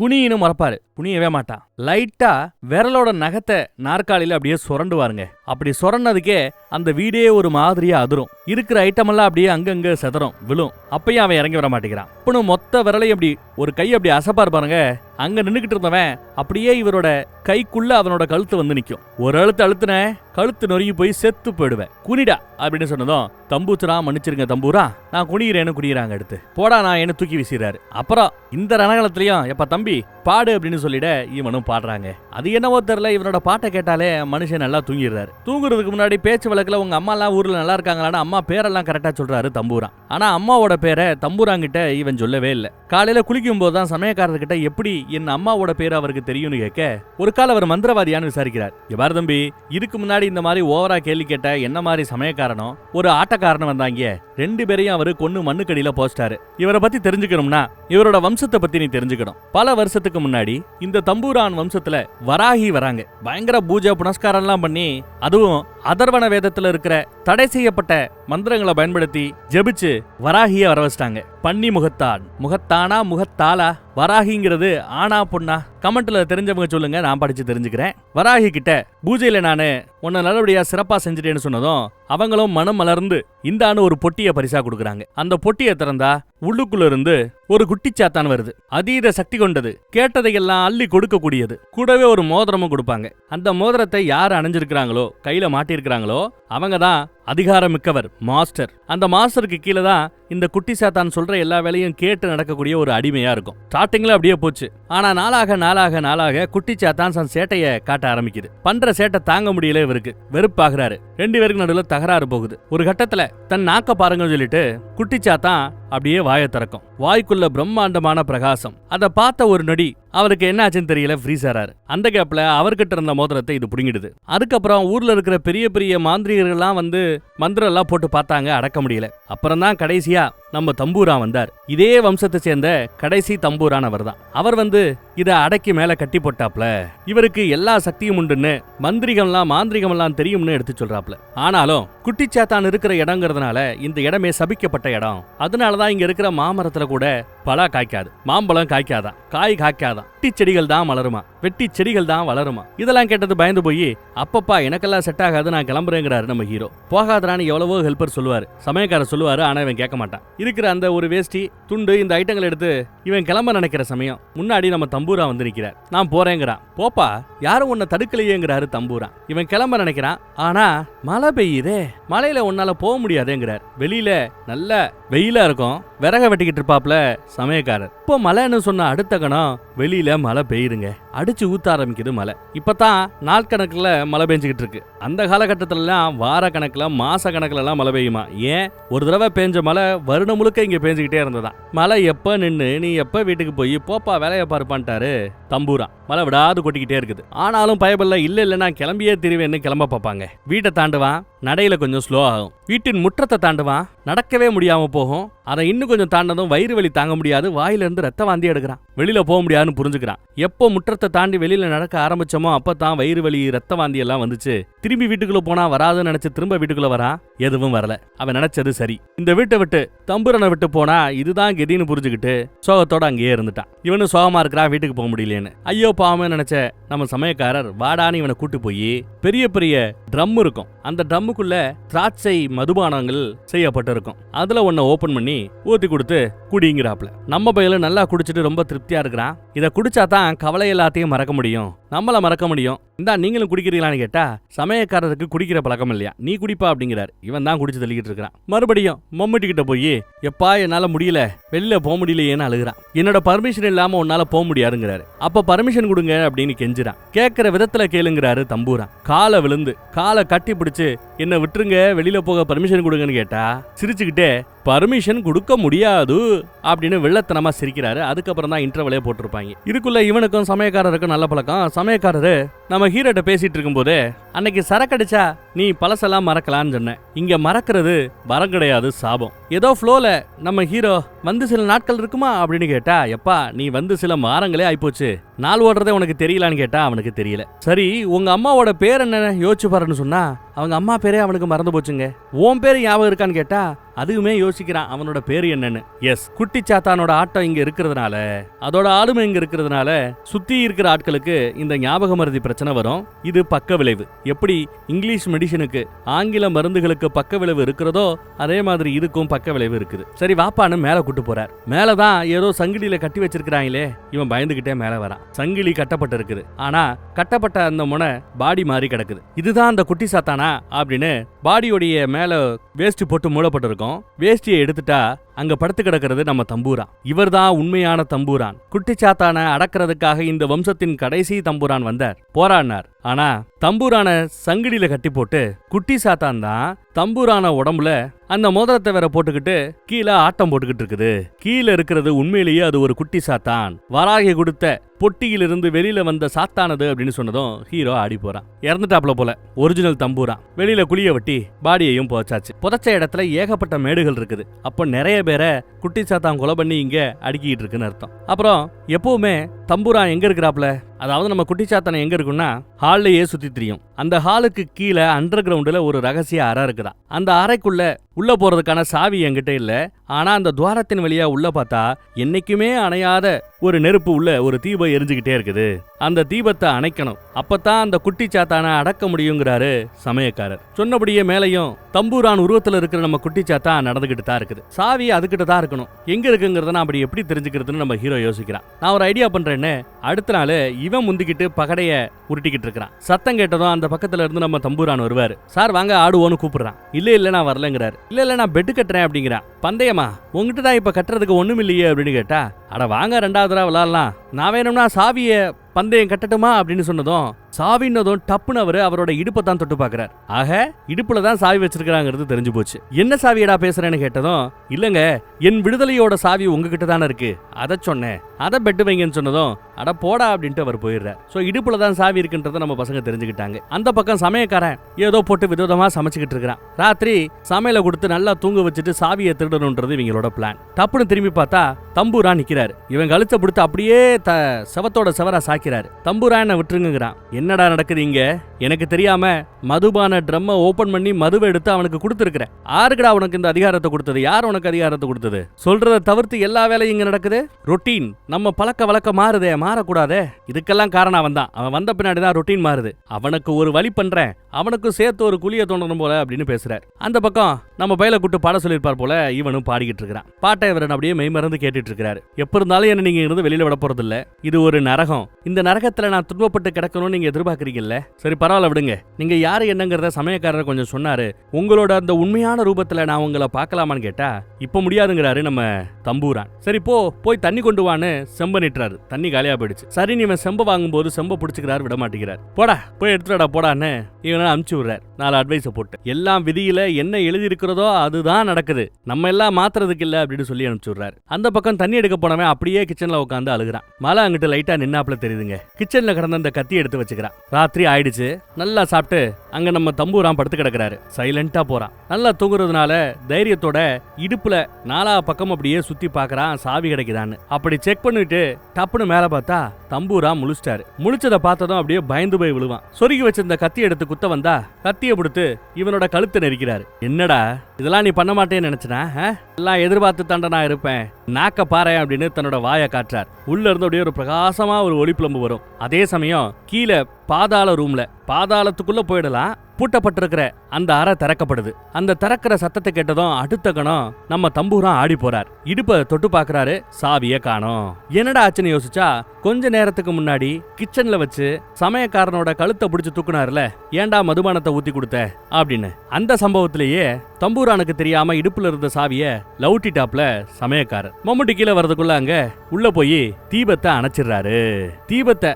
Speaker 1: குனின்னு மறப்பாரு. குனியவே மாட்டான். லைட்டா விரலோட நகத்தை நாற்காலியில அப்படியே சுரண்டுவாருங்க. அப்படி சுரண்டதுக்கே அந்த வீடே ஒரு மாதிரியா அதிரும். இருக்கிற ஐட்டம் எல்லாம் அப்படியே அங்கங்க செதறும் விழும். அப்பயும் அவன் இறங்கி வர மாட்டேங்கிறான். இப்பனும் மொத்த விரலையும் அப்படி ஒரு கை அப்படி அசப்பார் பாருங்க. அங்க நின்றுகிட்டு இருந்தவன் அப்படியே இவரோட கைக்குள்ள அவனோட கழுத்து வந்து நிற்கும் ஒரு அழுத்து அழுத்துன கழுத்து நொறுங்கி போய் செத்து போயிடுவேன். குனிடா அப்படின்னு சொன்னதும் தம்பூச்சுரா மன்னிச்சிருங்க தம்பூரா நான் குனிகிறேன்னு குடிக்கிறாங்க எடுத்து போடா நான் என்ன தூக்கி வீசிடுறாரு. அப்புறம் இந்த ரணகலத்திலையும் எப்ப தம்பி பாடு அப்படின்னு சொல்லிட இவனும் பாடுறாங்க. அது என்னவோ தெரியல இவனோட பாட்டை கேட்டாலே மனுஷன் நல்லா தூங்கிடுறாரு. தூங்குறதுக்கு முன்னாடி பேச்சு வழக்கில் உங்க அம்மா எல்லாம் ஊர்ல நல்லா இருக்காங்களான்னு அம்மா பேரெல்லாம் கரெக்டா சொல்றாரு தம்பூரான் ஆனா அம்மாவோட பேரை தம்பூராங்கிட்ட இவன் சொல்லவே இல்லை. காலையில குளிக்கும் போது தான் சமயக்காரர்கிட்ட எப்படி என் அம்மாவோட பேர் அவருக்கு தெரியும்னு கேட்க ஒரு கால அவர் மந்திரவாதியான்னு விசாரிக்கிறார். எவ்வாறு தம்பி இதுக்கு முன்னாடி இந்த மாதிரி ஓவரா கேள்வி கேட்ட என்ன மாதிரி சமயக்காரனும் ஒரு ஆட்டக்காரனும் வந்தாங்க. ரெண்டு பேரையும் அவரு கொன்னு மண்ணுக்கடியில போஸ்டாரு இவரை பத்தி தெரிஞ்சுக்கணும்னா இவரோட வம்சத்தை பத்தி நீ தெரிஞ்சுக்கணும். பல வருஷத்துக்கு முன்னாடி இந்த தம்பூரான் வம்சத்துல வராகி வராங்க. பயங்கர பூஜை புனஸ்காரம்லாம் பண்ணி அதுவும் அதர்வன வேதத்துல இருக்கிற தடை செய்யப்பட்ட மந்திரங்களை பயன்படுத்தி ஜெபிச்சு வராகிய வர வச்சிட்டாங்க பன்னி முகத்தான் முகத்தானா முகத்தாளா? வராகிங்கிறது ஆனா பொண்ணா? கமெண்ட்ல தெரிஞ்சவங்க சொல்லுங்க நான் படிச்சு தெரிஞ்சுக்கிறேன். வராகி கிட்ட பூஜையில நானு உன்னை நல்லபடியா சிறப்பா செஞ்சுட்டேன்னு சொன்னதும் அவங்களும் மனம் மலர்ந்து இந்தான்னு ஒரு பொட்டியை பரிசா கொடுக்குறாங்க. அந்த பொட்டியை திறந்தா உள்ளுக்குள்ள இருந்து ஒரு குட்டிச்சாத்தான் வருது. அதீத சக்தி கொண்டது. கேட்டதையெல்லாம் அள்ளி கொடுக்கக்கூடியது. கூடவே ஒரு மோதிரமும் கொடுப்பாங்க. அந்த மோதிரத்தை யார் அணிஞ்சிருக்கிறாங்களோ கையில மாட்டியிருக்கிறாங்களோ அவங்க தான் அதிகாரம் மிக்கவர் மாஸ்டர். அந்த மாஸ்டருக்கு கீழே தான் இந்த குட்டி சாத்தான் சொல்ற எல்லா வேலையும் கேட்டு நடக்கக்கூடிய ஒரு அடிமையா இருக்கும். ஸ்டார்டிங்ல அப்படியே போச்சு. ஆனா நாளாக நாளாக நாளாக குட்டி சாத்தான் தன் சேட்டைய காட்ட ஆரம்பிக்குது. பண்ற சேட்டை தாங்க முடியல இவருக்கு. வெறுப்பாகிறாரு. ரெண்டு பேருக்கு நடுவில் தகராறு போகுது. ஒரு கட்டத்துல தன் நாக்க பாருங்கன்னு சொல்லிட்டு குட்டி சாத்தான் அப்படியே வாயை திறக்கும். வாய்க்குள்ள பிரம்மாண்டமான பிரகாசம். அதை பார்த்த ஒரு நொடி அவருக்கு என்ன ஆச்சுன்னு தெரியல ஃப்ரீஸ் ஆறாரு. அந்த கேப்ல அவர்கிட்ட இருந்த மோதிரத்தை இது புடுங்கிடுது. அதுக்கப்புறம் ஊர்ல இருக்கிற பெரிய பெரிய மாந்திரிகர்கள்லாம் வந்து மந்திரம் எல்லாம் போட்டு பார்த்தாங்க அடக்க முடியல. அப்புறம் தான் கடைசியா நம்ம தம்பூரா வந்தார். இதே வம்சத்தை சேர்ந்த கடைசி தம்பூரான் அவர் தான் அவர் வந்து இதை அடக்கி மேல கட்டி போட்டாப்ல. இவருக்கு எல்லா சக்தியும் உண்டுன்னு மந்திரிகம்லாம் மாந்திரிகம்லாம் தெரியும்னு எடுத்து சொல்றாப்ல. ஆனாலும் குட்டிச்சாத்தான் இருக்கிற இடங்கிறதுனால இந்த இடமே சபிக்கப்பட்ட இடம். அதனாலதான் இங்க இருக்கிற மாமரத்துல கூட பலா காய்க்காது. மாம்பழம் காய்க்காதான். காய் காய்க்காதான். குட்டி செடிகள் தான் மலருமா? வெட்டி செடிகள் தான் வளருமா? இதெல்லாம் கேட்டது பயந்து போய் அப்பப்பா எனக்கெல்லாம் செட் ஆகாது நான் கிளம்புறேங்கிறாரு நம்ம ஹீரோ போகாதரான்னு எவ்வளவோ ஹெல்ப்பர் சொல்லுவாரு. சமயக்காரர் சொல்லுவாரு ஆனா இவன் கேட்க மாட்டான். இருக்கிற அந்த ஒரு வேஷ்டி துண்டு இந்த ஐட்டங்கள் எடுத்து இவன் கிளம்ப நினைக்கிற சமயம் முன்னாடி நம்ம தம்பூரா வந்து நிற்கிறார் நான் போறேங்கிறான். போப்பா யாரும் உன்னை தடுக்கலையேங்கிறாரு தம்பூரா. இவன் கிளம்ப நினைக்கிறான் ஆனா மழை பெய்யுதே. மழையில உன்னால போக முடியாதேங்கிறார். வெளியில நல்ல வெயிலா இருக்கும். விறக வெட்டிக்கிட்டு இருப்பாப்ல சமயக்காரர். இப்போ மழைன்னு சொன்ன அடுத்த கணம் வெளியில மழை பெய்யுதுங்க. அடிச்சு ஊத்த ஆரம்பிக்குது மழை. இப்பதான் நாள் கணக்குல மழை பெஞ்சுக்கிட்டு இருக்கு. அந்த காலகட்டத்திலலாம் வார கணக்குல மாச கணக்குல எல்லாம் மழை பெய்யுமா? ஏன்? ஒரு தடவை பெஞ்ச மழை வருடம் முழுக்க இங்க பெஞ்சுக்கிட்டே இருந்ததா மழை எப்ப நின்று நீ எப்ப வீட்டுக்கு போய் போப்பா வேலையை பார்ப்பான்ட்டாரு தம்பூரா. மழை விடாது கொட்டிக்கிட்டே இருக்குது. ஆனாலும் பயபல்ல இல்ல இல்ல நான் கிளம்பியே திருவேன்னு கிளம்ப பார்ப்பாங்க வீட்டை தாண்டுவான் நடையில கொஞ்சம் ஸ்லோ ஆகும். வீட்டின் முற்றத்தை தாண்டுவான். நடக்கவே முடியாம போகும். அதை இன்னும் கொஞ்சம் தாண்டதும் வயிறு வலி தாங்க முடியாது. வாயிலிருந்து ரத்த வாந்தி எடுக்கிறான். வெளியில போக முடியாதுன்னு புரிஞ்சுக்கிறான். எப்போ முற்றத்தை தாண்டி வெளியில நடக்க ஆரம்பிச்சோமோ அப்பதான் வயிறு வலி ரத்த வாந்தி எல்லாம் வந்துச்சு. திரும்பி வீட்டுக்குள்ள போனா வராதுன்னு நினைச்சு திரும்ப வீட்டுக்குள்ள வரான். எதுவும் வரல. அவன் நினைச்சது சரி. இந்த வீட்டை விட்டு தம்புரனை விட்டு போனா இதுதான் கெதின்னு புரிஞ்சுக்கிட்டு சோகத்தோட அங்கேயே இருந்துட்டான். இவனும் சோகமா இருக்கிறா வீட்டுக்கு போக முடியலையேன்னு ஐயோ பாவமே நினைச்ச நம்ம சமயக்காரர் வாடான்னு இவனை கூட்டு போய் பெரிய பெரிய ட்ரம் இருக்கும். அந்த ட்ரம்முக்குள்ள திராட்சை மதுபானங்கள் செய்யப்பட்டிருக்கும். அதுல ஒன்ன ஓபன் பண்ணி ஊத்தி கொடுத்து குடிங்கிறாப்ல நம்ம பையில நல்லா குடிச்சிட்டு ரொம்ப திருப்தியா இருக்கிறான். இதை குடிச்சா தான் கவலை எல்லாத்தையும் மறக்க முடியும். நம்மள மறக்க முடியும். இந்தா நீங்களும் குடிக்கிறீங்களான்னு கேட்டா சமயக்காரருக்கு குடிக்கிற பழக்கம் இல்லையா? நீ குடிப்பா அப்படிங்கிறார். இவன் தான் குடிச்சு தள்ளிக்கிட்டு இருக்கிறான். மறுபடியும் மம்முட்டி கிட்ட போய் எப்பா என்னால முடியல. வெளியில போக முடியலையேன்னு அழுகுறான். என்னோட பர்மிஷன் இல்லாம உன்னால போக முடியாதுங்கிறாரு. அப்ப பர்மிஷன் கொடுங்க அப்படின்னு கெஞ்சுறான். கேட்கிற விதத்துல கேளுங்கிறாரு தம்பூரான். காலை விழுந்து காலை கட்டி பிடிச்சு என்ன விட்டுருங்க வெளியில போக பர்மிஷன் கொடுங்கன்னு கேட்டா சிரிச்சுக்கிட்டே பர்மிஷன் கொடுக்க முடியாது அப்படின்னு வெள்ளத்தனமா சிரிக்கிறாரு. அதுக்கப்புறம் தான் இன்டர்வலே போட்டிருப்பாங்க. இதுக்குள்ள இவனுக்கும் சமயக்காரருக்கும் நல்ல பழக்கம். சமயக்காரரு நம்ம ஹீரோட்ட பேசிட்டு இருக்கும்போது அன்னைக்கு சரக்கடிச்சா நீ பழசெல்லாம் மறக்கலாம்னு சொன்னேன். இங்க மறக்கிறது வரம் கிடையாது சாபம். ஏதோ ஃப்ளோல நம்ம ஹீரோ வந்து சில நாட்கள் இருக்குமா அப்படின்னு கேட்டா எப்பா நீ வந்து சில மாரங்களே ஆயிப்போச்சு. நாள் ஓடுறதே உனக்கு தெரியலான்னு கேட்டா அவனுக்கு தெரியல. சரி உங்க அம்மாவோட பேர் என்ன யோசிச்சு பாருன்னு சொன்னா அவங்க அம்மா பேரே அவனுக்கு மறந்து போச்சுங்க. உன் பேர் ஞாபகம் இருக்கான்னு கேட்டா அதுவுமே யோசிக்கிறான் அவனோட பேரு என்னன்னு. எஸ் குட்டி சாத்தானோட ஆட்டம் இங்க இருக்கிறதுனால அதோட ஆளுமை இங்க இருக்கிறதுனால சுத்தி இருக்கிற ஆட்களுக்கு இந்த ஞாபக மருதி பிரச்சனை வரும். இது பக்க விளைவு. எப்படி? இங்கிலீஷ் மெடிசனுக்கு ஆங்கில மருந்துகளுக்கு பக்க விளைவு இருக்கிறதோ அதே மாதிரி இதுக்கும் பக்க விளைவு இருக்குது. சரி வாப்பான்னு மேல கூட்டு போறார். மேலதான் ஏதோ சங்கிலியில கட்டி வச்சிருக்கிறாங்களே. இவன் பயந்துகிட்டே மேல வரான். சங்கிலி கட்டப்பட்டு இருக்குது. ஆனா கட்டப்பட்ட அந்த முனை பாடி மாதிரி கிடக்குது. இதுதான் அந்த குட்டி சாத்தானா அப்படின்னு பாடியோடைய மேல வேஷ்டி போட்டு மூடப்பட்டிருக்கோம். வேஷ்டியை எடுத்துட்டா அங்க படுத்து கிடக்கிறது நம்ம தம்பூரான். இவர்தான் உண்மையான தம்பூரான். குட்டிச்சாத்தான அடக்கிறதுக்காக இந்த வம்சத்தின் கடைசி தம்பூரான் வந்தார். போராடினார். ஆனா தம்பூரான சங்கிலியில கட்டி போட்டு குட்டி சாத்தான் தான் தம்பூரான உடம்புல அந்த மோதிரத்தை வேற போட்டுக்கிட்டு கீழே ஆட்டம் போட்டுக்கிட்டு இருக்குது. கீழே இருக்கிறது உண்மையிலேயே அது ஒரு குட்டி சாத்தான். வராகி கொடுத்த பொட்டியிலிருந்து வெளியில வந்த சாத்தானது அப்படின்னு சொன்னதும் ஹீரோ ஆடி போறான். இறந்துட்டாப்ல போல. ஒரிஜினல் தம்பூரான். வெளியில குழிய வெட்டி பாடியையும் புதைச்சாச்சு. புதைச்ச இடத்துல ஏகப்பட்ட மேடுகள் இருக்குது. அப்போ நிறைய பேரை குட்டி சாத்தான் கொலை பண்ணி இங்க அடுக்கிட்டு இருக்குன்னு அர்த்தம். அப்புறம் எப்பவுமே தம்பூரான் எங்க இருக்கிறாப்ல அதாவது நம்ம குட்டி சாத்தான எங்க இருக்குன்னா ஹால்லயே சுத்தி திரியும். அந்த ஹாலுக்கு கீழே அண்டர் கிரவுண்டுல ஒரு ரகசிய அறை தான் அந்த அறைக்குள்ள உள்ளே போகிறதுக்கான சாவி என்கிட்ட இல்லை. ஆனால் அந்த துவாரத்தின் வழியாக உள்ளே பார்த்தா என்னைக்குமே அணையாத ஒரு நெருப்பு உள்ள ஒரு தீபம் எரிஞ்சுக்கிட்டே இருக்குது. அந்த தீபத்தை அணைக்கணும். அப்போத்தான் அந்த குட்டி சாத்தானை அடக்க முடியுங்கிறாரு சமயக்காரர். சொன்னபடியே மேலையும் தம்பூரான் உருவத்தில் இருக்கிற நம்ம குட்டி சாத்தா நடந்துகிட்டு தான் இருக்குது. சாவி அதுக்கிட்ட தான் இருக்கணும். எங்கே இருக்குங்கிறத நான் அப்படி எப்படி தெரிஞ்சுக்கிறதுன்னு நம்ம ஹீரோ யோசிக்கிறான். நான் ஒரு ஐடியா பண்ணுறேன்னு அடுத்த நாள் இவன் முந்திக்கிட்டு பகடையை உருட்டிக்கிட்டு இருக்கிறான். சத்தம் கேட்டதும் அந்த பக்கத்துல இருந்து நம்ம தம்பூரான் வருவார். சார் வாங்க ஆடுவோன்னு கூப்பிடுறான். இல்லை இல்லை நான் வரலங்கிறாரு. இல்ல இல்ல நான் பெட்டு கட்டுறேன் அப்படிங்கிறான் பந்தயமா? உங்ககிட்ட தான் இப்ப கட்டுறதுக்கு ஒண்ணும் இல்லையே அப்படின்னு கேட்டா. அட வாங்க ரெண்டாவது தடவை விளாடலாம். நான் வேணும்னா சாவிய பந்தயம் கட்டட்டுமா? அப்படின்னு சொன்னதும் சாவின்னதும் டப்புன்னு அவரு அவரோட இடுப்பை தான் தொட்டு பாக்குறார் ஆக இடுப்புல தான் சாவி வச்சிருக்காங்கிறது தெரிஞ்சு போச்சு. என்ன சாவியடா பேசுறேன்னு கேட்டதும் இல்லங்க என் விடுதலையோட சாவி உங்ககிட்ட தானே இருக்கு. அதை சொன்னேன். அதை பெட்டு வைங்கன்னு சொன்னதும் அட போடா அப்படின்ட்டு அவர் போயிடுறார். சோ இடுப்புல தான் சாவி இருக்குன்றதை நம்ம பசங்க தெரிஞ்சுக்கிட்டாங்க. அந்த பக்கம் சமயக்காரன் ஏதோ போட்டு விதவிதமா சமைச்சுக்கிட்டு இருக்கிறான். ராத்திரி சமையல கொடுத்து நல்லா தூங்க வச்சுட்டு சாவியை திருடணுன்றது இவங்களோட பிளான் டப்புன்னு திரும்பி பார்த்தா தம்பூரா நிக்கிறாரு. இவன் கழுத்தை பிடித்து அப்படியே த செவத்தோட செவரா சாக்கிறாரு தம்பூரா என்ன விட்டுருங்கிறான் என்னடா நடக்குது இங்க? எனக்கு தெரியாம மதுபான ட்ரம்ம ஓபன் பண்ணி மதுவை எடுத்து அவனுக்கு கொடுத்துருக்கிறேன். ஆருக்குடா உனக்கு இந்த அதிகாரத்தை கொடுத்தது? யார் உனக்கு அதிகாரத்தை கொடுத்தது? சொல்றத தவிர்த்து எல்லா வேலையும் இங்க நடக்குது? ரொட்டீன் நம்ம பழக்க வழக்க மாறுதே மாறக்கூடாதே? இதுக்கெல்லாம் காரணம் அவன் தான் அவன் வந்த பின்னாடி தான் ரொட்டீன் மாறுது. அவனுக்கு ஒரு வழி பண்றேன். அவனுக்கு சேர்த்து ஒரு குழிய தோண்டணும் போல அப்படின்னு பேசுறார். அந்த பக்கம் நம்ம பயில கூட்டு பாட சொல்லியிருப்பார் போல இவனும் பாடிக்கிட்டு இருக்கிறான். பாட்டை இவரன் அப்படியே மெய்மறந்து கேட்டுட்டு இருக்கிறாரு. எப்ப இருந்தாலும் என்ன நீங்க இருந்து வெளியில விட போறது இல்ல இது ஒரு நரகம். இந்த நரகத்துல நான் துன்பப்பட்டு கிடக்கணும்னு நீங்க எதிர்பார்க்குறீங்கல்ல? சரி பரவாயில்ல விடுங்க. நீங்கள் யார் என்னங்கிறத சமயக்காரர் கொஞ்சம் சொன்னாரு. உங்களோட அந்த உண்மையான ரூபத்தில் நான் உங்களை பார்க்கலாமான்னு கேட்டா இப்போ முடியாதுங்கிறாரு நம்ம தம்பூரான். சரி போ போய் தண்ணி கொண்டு வான்னு செம்ப நிட்டுறாரு. தண்ணி காலியாக போயிடுச்சு. சரி இவன் செம்ப வாங்கும்போது செம்ப பிடிச்சிக்கிறாரு விட மாட்டேங்கிறார். போடா போய் எடுத்துடா போடான்னு இவனை அனுப்பிச்சி விடுறார். நாலு அட்வைஸை போட்டு. எல்லாம் விதியில என்ன எழுதி இருக்கிறதோ அதுதான் நடக்குது. நம்ம எல்லாம் மாத்துறதுக்கு இல்ல அப்படின்னு சொல்லி அனுப்பிச்சு விடுறாரு. அந்த பக்கம் தண்ணி எடுக்க போனவன் அப்படியே கிச்சன்ல உட்காந்து அழுகுறான். மழை அங்கிட்டு லைட்டா நின்னாப்புல தெரியுதுங்க. கிச்சன்ல கிடந்த அந்த கத்தி எடுத்து வச்சுக்கிறான் ராத்திரி ஆயிடுச்சு. நல்லா சாப்பிட்டு அங்க நம்ம தம்பூரான் படுத்து கிடக்குறாரு. சைலண்டா போறான். நல்லா தூங்குறதுனால தைரியத்தோட இடுப்புல நாலா பக்கம் அப்படியே சுத்தி பாக்குறான் சாவி கிடைக்குதான்னு. அப்படி செக் பண்ணிட்டு டப்புன்னு மேல பார்த்தா தம்பூரா முழிச்சிட்டாரு. முழிச்சதை பார்த்ததும் அப்படியே பயந்து போய் விழுவான். சொருகி வச்சிருந்த கத்தி எடுத்து குத்த வந்தா கத்தியை பிடித்து இவனோட கழுத்தை நெரிக்கிறாரு. என்னடா? இதெல்லாம் நீ பண்ண மாட்டேன்னு நினைச்சனா எல்லாம் எதிர்பார்த்து தாண்ட நான் இருப்பேன். நாக்க பாறேன் அப்படின்னு தன்னோட வாயை காட்டுறார். உள்ள இருந்து அப்படியே ஒரு பிரகாசமா ஒரு ஒளிப்புலம்பு வரும். அதே சமயம் கீழே பாதாள ரூம்ல பாதாளத்துக்குள்ள போயிடலாம். பூட்டப்பட்டிருக்கிற அந்த அறை திறக்கப்படுது. அந்த திறக்கிற சத்தத்தை கேட்டதும் அடுத்த கணம் நம்ம தம்பூரான் ஆடி போறார். இடுப்பை தொட்டு பார்க்கறாரு சாவிய காணோம். என்னடா ஆச்சுன்னு யோசிச்சா கொஞ்ச நேரத்துக்கு முன்னாடி கிச்சன்ல வச்சு சமயக்காரனோட கழுத்தை பிடிச்சு தூக்குனார்ல ஏன்டா மதுபானத்தை ஊத்தி கொடுத்த? அப்படின்னு. அந்த சம்பவத்திலேயே தம்பூரானுக்கு தெரியாம இடுப்புல இருந்த சாவிய லவுட்டிட்டாப்ல சமயக்காரர். மம்முட்டி கீழே வர்றதுக்குள்ள அங்க உள்ள போய் தீபத்தை அணைச்சிடுறாரு. தீபத்தை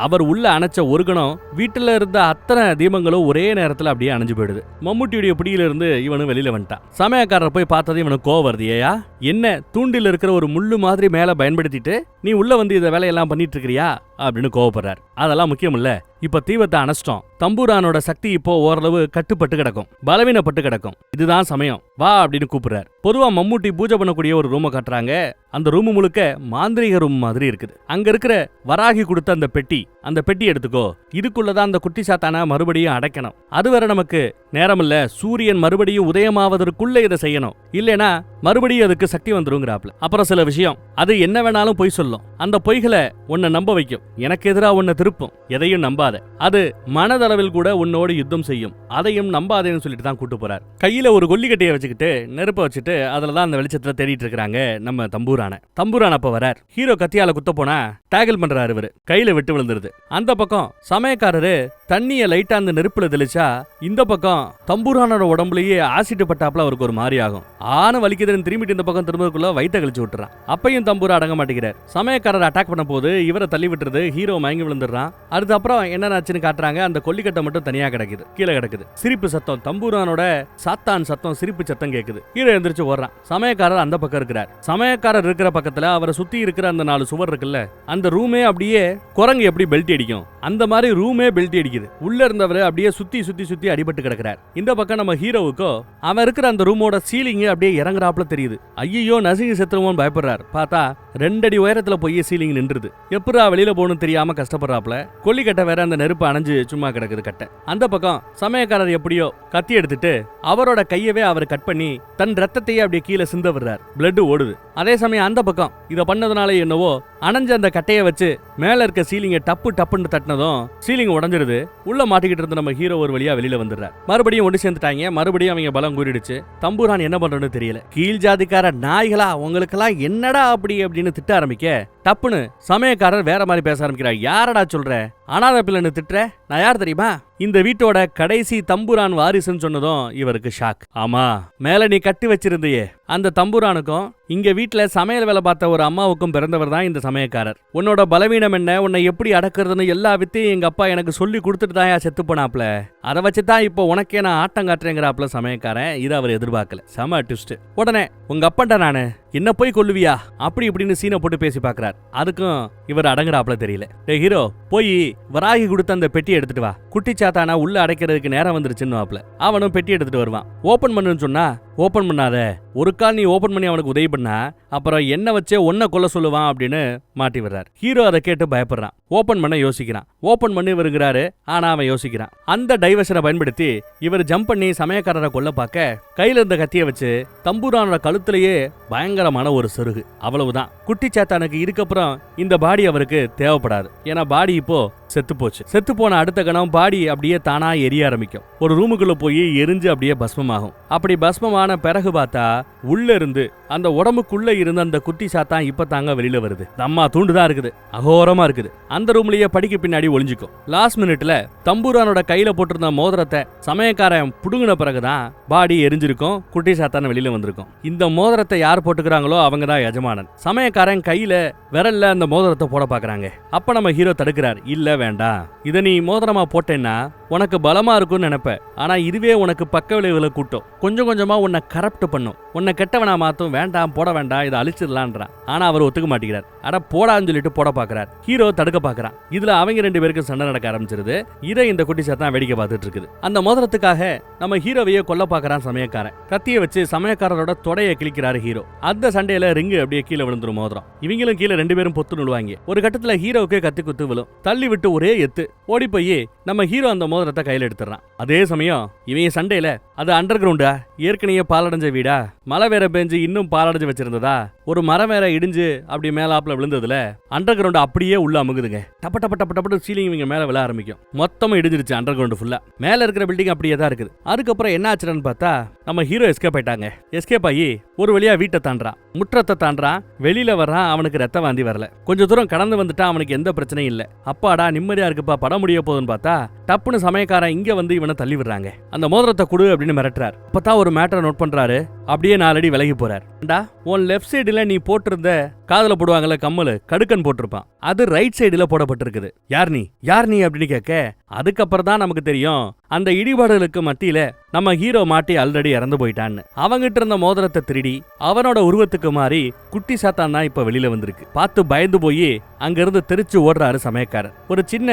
Speaker 1: அவர் உள்ள அணைச்ச ஒரு கணம் வீட்டுல இருந்த அத்தனை தீபங்களும் ஒரே நேரத்துல அப்படியே அணைஞ்சு போயிடுது. மம்முட்டியுடைய பிடியில இருந்து இவனும் வெளியில வந்துட்டான். சமயக்காரர் போய் பார்த்தது இவனுக்கு கோவம் வருது ஏயா என்ன தூண்டில் இருக்கிற ஒரு முள்ளு மாதிரி மேல பயன்படுத்திட்டு நீ உள்ள வந்து இந்த வேலையெல்லாம் பண்ணிட்டு இருக்கிறியா? அப்படின்னு கோவப்படுறார். அதெல்லாம் முக்கியம் இல்ல இப்ப தீவத்தை அணைச்சிட்டோம். தம்பூரானோட சக்தி இப்போ ஓரளவு கட்டுப்பட்டு கிடக்கும். பலவீனப்பட்டு கிடக்கும். இதுதான் சமயம். வா அப்படின்னு கூப்பிடுறார். பொதுவா மம்மூட்டி பூஜை பண்ணக்கூடிய ஒரு ரூமை கட்டுறாங்க. அந்த ரூம் முழுக்க மாந்திரீக ரூம் மாதிரி இருக்குது. அங்க இருக்கிற வராகி கொடுத்த அந்த பெட்டி அந்த பெட்டி எடுத்துக்கோ. இதுக்குள்ளதான் அந்த குட்டி சாத்தான மறுபடியும் அடைக்கணும். அதுவரை நமக்கு நேரம் இல்ல சூரியன் மறுபடியும் உதயமாவதற்குள்ள இதை செய்யணும். இல்லைனா மறுபடியும் அதுக்கு சக்தி வந்துருங்கிறாப்ல. அப்புறம் சில விஷயம் அது என்ன வேணாலும் பொய் சொல்லும். அந்த பொய்களை உன்னை நம்ப வைக்கும். எனக்கு எதிராக உன்னை திருப்பும். எதையும் நம்பாத. அது மனதளவில் கூட உன்னோடு யுத்தம் செய்யும். அதையும் நம்பாதேன்னு சொல்லிட்டு தான் கூட்டு போறார். கையில ஒரு கொல்லிக்கட்டையை வச்சுக்கிட்டு நெருப்பை வச்சுட்டு அதுல தான் அந்த வெளிச்சத்துல தேடிட்டு இருக்காங்க நம்ம தம்பூரான. தம்பூரான அப்ப வரார். ஹீரோ கத்தியால குத்த போனா டேகிள் பண்றாரு இவரு. கையில விட்டு விழுந்துருது. அந்த பக்கம் சமயக்காரரு தண்ணிய லைட்டா அந்த நெருப்புல தெளிச்சா இந்த பக்கம் தம்பூரானோட உடம்புலயே ஆசிட்டு பட்டாப்புல அவருக்கு ஒரு மாதிரி ஆகும். ஆன வலிக்குதுன்னு திரும்பிட்டு இந்த பக்கம் திரும்பக்குள்ள வயிற்ற கழிச்சு விட்டுறான். அப்பையும் தம்பூரா அடங்க மாட்டேங்கிறார். சமயக்காரர் அட்டாக் பண்ண போது இவரை தள்ளி விட்டுறது ஹீரோ மயங்கி விழுந்துடுறான். அதுக்கு அப்புறம் என்னன்னாச்சுன்னு காட்டுறாங்க அந்த கொல்லிக்கட்டை மட்டும் தனியா கிடக்குது கீழே கிடக்குது. சிரிப்பு சத்தம் தம்பூரானோட சாத்தான் சத்தம் சிரிப்பு சத்தம் கேக்குது. ஹீரோ எந்திரிச்சு ஓடுறான். சமயக்காரர் அந்த பக்கம் இருக்கிறார். சமயக்காரர் இருக்கிற பக்கத்துல அவரை சுத்தி இருக்கிற அந்த நாலு சுவர் இருக்குல்ல அந்த ரூமே அப்படியே குரங்கு எப்படி பெல்ட் அடிக்கும். அந்த மாதிரி ரூமே பெல்ட் அடிக்குது. உள்ள இருந்தவர் அப்படியே சுத்தி சுத்தி சுத்தி அடிபட்டு கிடக்கிறார். இந்த பக்கம் நம்ம ஹீரோவுக்கோ அவன் இருக்கிற அந்த ரூமோட சீலிங் அப்படியே இறங்குறாப்புல தெரியுது. ஐயோ நசுங்கி செத்துருவோன்னு பயப்படுறாரு. பார்த்தா ரெண்டடி உயரத்துல போய் சீலிங் நின்றுது. எப்படா வெளியில போகணும்னு தெரியாம கஷ்டப்படுறாப்புல. கொல்லிக்கட்டை வேற அந்த நெருப்பு அணைஞ்சு சும்மா கிடக்குது கட்டை. அந்த பக்கம் சமயக்காரர் எப்படியோ கத்தி எடுத்துட்டு அவரோட கையவே அவர் கட் பண்ணி தன் ரத்தத்தையே அப்படியே கீழே சிந்த விடுறார். பிளட் ஓடுது. அதே சமயம் அந்த பக்கம் இதை பண்ணதுனால என்னவோ அணைஞ்ச அந்த கட்டையை வச்சு மேல இருக்க சீலிங்கை டப்பு டப்புன்னு தட்டினதும் சீலிங் உடஞ்சிருது. உள்ள மாட்டிக்கிட்டு இருந்த நம்ம ஹீரோ ஒரு வழியா வெளியில வந்துடுறார் மறுபடியும் ஒன்று சேர்ந்துட்டாங்க. மறுபடியும் அவங்க பலம் கூறிடுச்சு. தம்பூரான் என்ன பண்றதுன்னு தெரியல. கீழ் ஜாதிக்கார நாய்களா உங்களுக்கெல்லாம் என்னடா அப்படி அப்படின்னு திட்ட ஆரம்பிக்க டப்புன்னு சமயக்காரர் வேற மாதிரி பேச ஆரம்பிக்கிறார். யாரடா சொல்ற? அனாத பிள்ளைன்னு திட்டுற? நான் யார் தெரியுமா? இந்த வீட்டோட கடைசி தம்புரான் வாரிசுன்னு சொன்னதும் இவருக்கு ஷாக். ஆமா மேல நீ கட்டி வச்சிருந்தியே. அந்த தம்புரானுக்கும் இங்க வீட்டுல சமையல் வேலை பார்த்த ஒரு அம்மாவுக்கும் பிறந்தவர் தான் இந்த சமயக்காரர். உன்னோட பலவீனம் என்ன? உன்னை எப்படி அடக்குறதுன்னு எல்லா வித்தையும் எங்க அப்பா எனக்கு சொல்லி கொடுத்துட்டு தான் செத்து போனாப்ல. அதை வச்சு தான் இப்போ உனக்கே நான் ஆட்டம் காட்டுறேங்கிறாப்புல சமயக்காரன். இதை அவர் எதிர்பார்க்கல. செம ட்விஸ்ட் உடனே உங்க அப்பன்ட்ட நானு என்ன போய் கொல்லுவியா? அப்படி இப்படின்னு சீனை போட்டு பேசி பார்க்கறார். அதுக்கும் இவர் அடங்குறாப்புல தெரியல. டே ஹீரோ போய் வராகி கொடுத்த அந்த பெட்டி எடுத்துட்டு வா. குட்டி சாத்தானா உள்ள அடைக்கிறதுக்கு நேரம் வந்துருச்சுன்னு வாப்புல அவனும் பெட்டி எடுத்துட்டு வருவான். ஓபன் பண்ணுன்னு சொன்னா ஓப்பன் பண்ணாத. ஒரு கால் நீ ஓப்பன் பண்ணி அவனுக்கு உதவி பண்ணா அப்புறம் என்ன வச்சே ஒன்ன கொல்ல சொல்லுவான் அப்படின்னு மாட்டி வர்றார் ஹீரோ அதை கேட்டு பயப்படுறான். ஓப்பன் பண்ண யோசிக்கிறான். ஓப்பன் பண்ணி வருகிறாரு ஆனா அவன் யோசிக்கிறான். அந்த டைவர்ஷனை பயன்படுத்தி இவர் ஜம்ப் பண்ணி சமயக்காரரை கொல்ல பார்க்க கையில இருந்த கத்தியை வச்சு தம்பூரானோட கழுத்திலேயே பயங்கரமான ஒரு செருகு. அவ்வளவுதான். குட்டி சாத்தானுக்கு இதுக்கப்புறம் இந்த பாடி அவருக்கு தேவைப்படாது. ஏன்னா பாடி இப்போ செத்து போச்சு. செத்து போன அடுத்த கணம் பாடி அப்படியே தானா எரிய ஆரம்பிக்கும். ஒரு ரூமுக்குள்ள போய் எரிஞ்சு அப்படியே பஸ்மமாகும். அப்படி பஸ்மமான பிறகு பார்த்தா உள்ள இருந்து அந்த உடம்புக்குள்ளே இருந்த அந்த குட்டி சாத்தான் இப்போ தாங்க வெளியில் வருது. அம்மா தூண்டுதான் இருக்குது. அகோரமாக இருக்குது. அந்த ரூம்லேயே படிக்க பின்னாடி ஒளிஞ்சுக்கும். லாஸ்ட் மினிட்ல தம்பூரானோட கையில் போட்டிருந்த மோதிரத்தை சமயக்காரன் புடுங்கின பிறகுதான் பாடி எரிஞ்சிருக்கும் குட்டி சாத்தான் வெளியில் வந்திருக்கும். இந்த மோதிரத்தை யார் போட்டுக்கிறாங்களோ அவங்க தான் எஜமானன் சமயக்காரன் கையில் விரல்ல அந்த மோதிரத்தை போட பார்க்குறாங்க அப்போ நம்ம ஹீரோ தடுக்கிறார் இல்லை வேண்டாம். இதை நீ மோதிரமா போட்டேன்னா உனக்கு பலமா இருக்கும்னு நினைப்ப ஆனா இதுவே உனக்கு பக்க விளைவுகளை கூட்டும். கொஞ்சம் கொஞ்சமா உன்னை கரப்ட் பண்ணும். உன்னை கெட்டவனா மாத்தும் வேண்டாம் போட வேண்டாம் இதை அழிச்சிடலான்றான். ஆனா அவர் ஒத்துக்க மாட்டேங்கிறார். அட போடான்னு சொல்லிட்டு போட பாக்குறார் ஹீரோ தடுக்க பாக்குறான் இதுல அவங்க ரெண்டு பேருக்கும் சண்டை நடக்க ஆரம்பிச்சிருது. இதை இந்த குட்டி சேர்த்தான் வேடிக்கை பார்த்துட்டு இருக்குது. அந்த மோதிரத்துக்காக நம்ம ஹீரோவையே கொல்ல பாக்குறான் சமயக்காரன். கத்தியை வச்சு சமயக்காரரோட தொடையை கிழிக்கிறாரு ஹீரோ. அந்த சண்டையில ரிங்கு அப்படியே கீழே விழுந்துரும் மோதிரம். இவங்களும் கீழே ரெண்டு பேரும் பொத்து நுழுவாங்க. ஒரு கட்டத்துல ஹீரோவுக்கு கத்தி குத்து விழும். தள்ளி விட்டு ஒரே எத்து. ஓடி போய் நம்ம ஹீரோ அந்த மோதிரத்தை கையில எடுத்துறான் அதே சமயம் இவங்க சண்டையில அது அண்டர் கிரவுண்டா ஏற்கனவே பாலடைஞ்ச வீடா? மழை வேற பெஞ்சு இன்னும் பாலடைஞ்சு வச்சிருந்ததா? ஒரு மரம் வேற இடிஞ்சு அப்படி மேலாப்புல விழுந்ததுல அண்டர் கிரவுண்ட் அப்படியே உள்ள அமுகுதுங்க. டப்ப டப்ப டப்ப டப்ப சீலிங் இவங்க மேல விழ ஆரம்பிக்கும். மொத்தமா இடிஞ்சிருச்சு அண்டர் கிரவுண்ட் ஃபுல்லா மேல இருக்கிற பில்டிங் அப்படியே தான் இருக்குது. அதுக்கப்புறம் என்ன ஆச்சுன்னு பார்த்தா நம்ம ஹீரோ எஸ்கேப் ஆயிட்டாங்க. எஸ்கேப் ஆகி ஒரு வழியா வீட்டை தாண்டான் முற்றத்தை தாண்டான் வெளியில வர்றான் அவனுக்கு ரத்த வாந்தி வரல. கொஞ்ச தூரம் கடந்து வந்துட்டா அவனுக்கு எந்த பிரச்சனையும் இல்ல. அப்பாடா நிம்மதியா இருக்குப்பா படம் முடிய போகுதுன்னு பார்த்தா டப்புன்னு சமயக்காரன் இங்க வந்து இவனை தள்ளி விடுறாங்க. அந்த மோதிரத்தை கொடு அப்படின்னு மிரட்டுறார். அப்பதான் ஒரு மேட்டரை நோட் பண்றாரு. அப்படியே நாலடி விலகி போறார். டா உன் லெஃப்ட் சைடுல நீ போட்டிருந்த காதில் போடுவாங்கல்ல கம்மல் கடுக்கன் போட்டிருப்பான். அது ரைட் சைடுல போடப்பட்டிருக்குது. யார் நீ? யார் நீ அப்படின்னு கேட்க அதுக்கப்புறம் தான் நமக்கு தெரியும் அந்த இடிபாடுகளுக்கு மத்தியில நம்ம ஹீரோ மாட்டி ஆல்ரெடி இறந்து போயிட்டான்னு. அவங்கிட்ட இருந்த மோதிரத்தை திருடி அவனோட உருவத்துக்கு மாறி குட்டி சாத்தான் தான் இப்ப வெளியில வந்திருக்கு. பார்த்து பயந்து போய் அங்கிருந்து தெரிச்சு ஓடுறாரு சமயக்காரர். ஒரு சின்ன